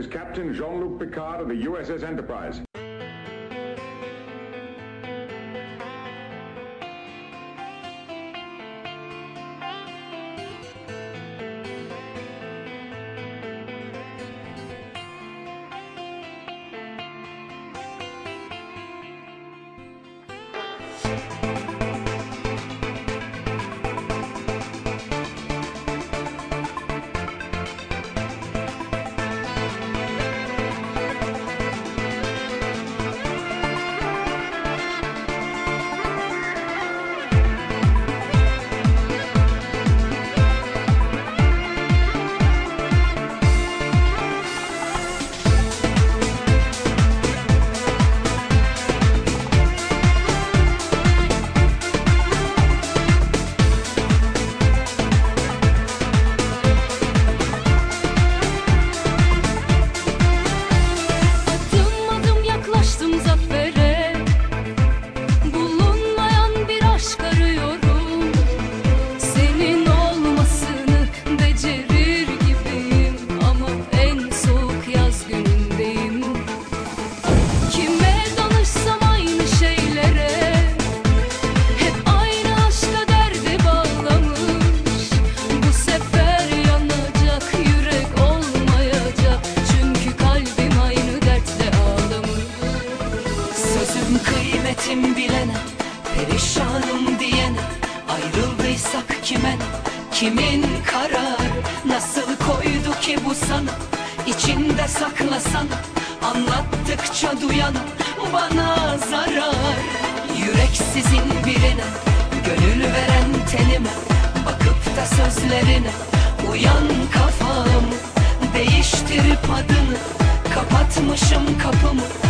is Captain Jean-Luc Picard of the USS Enterprise. haklıysak kime kimin karar Nasıl koydu ki bu sana içinde saklasan Anlattıkça duyan bana zarar. Yüreksizin birine gönül veren tenime Bakıp da sözlerine uyan kafam. Değiştirip adını kapatmışım kapımı.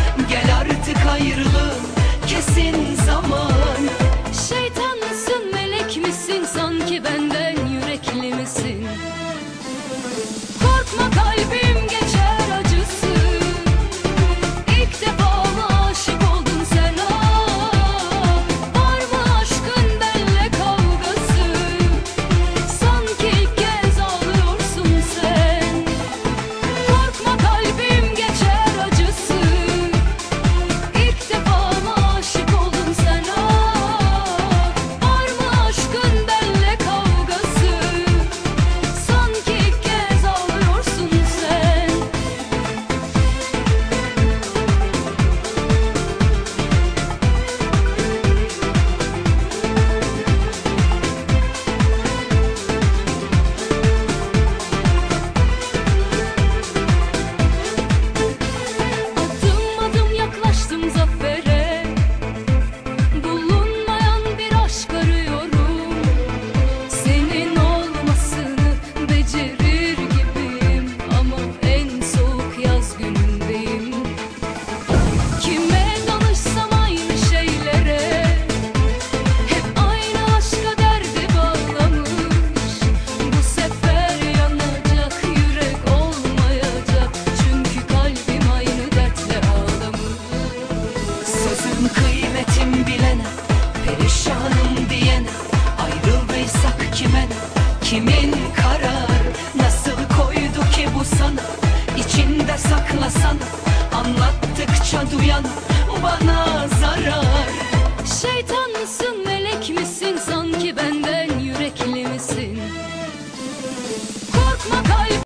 başa duyan bana zarar. Şeytan mısın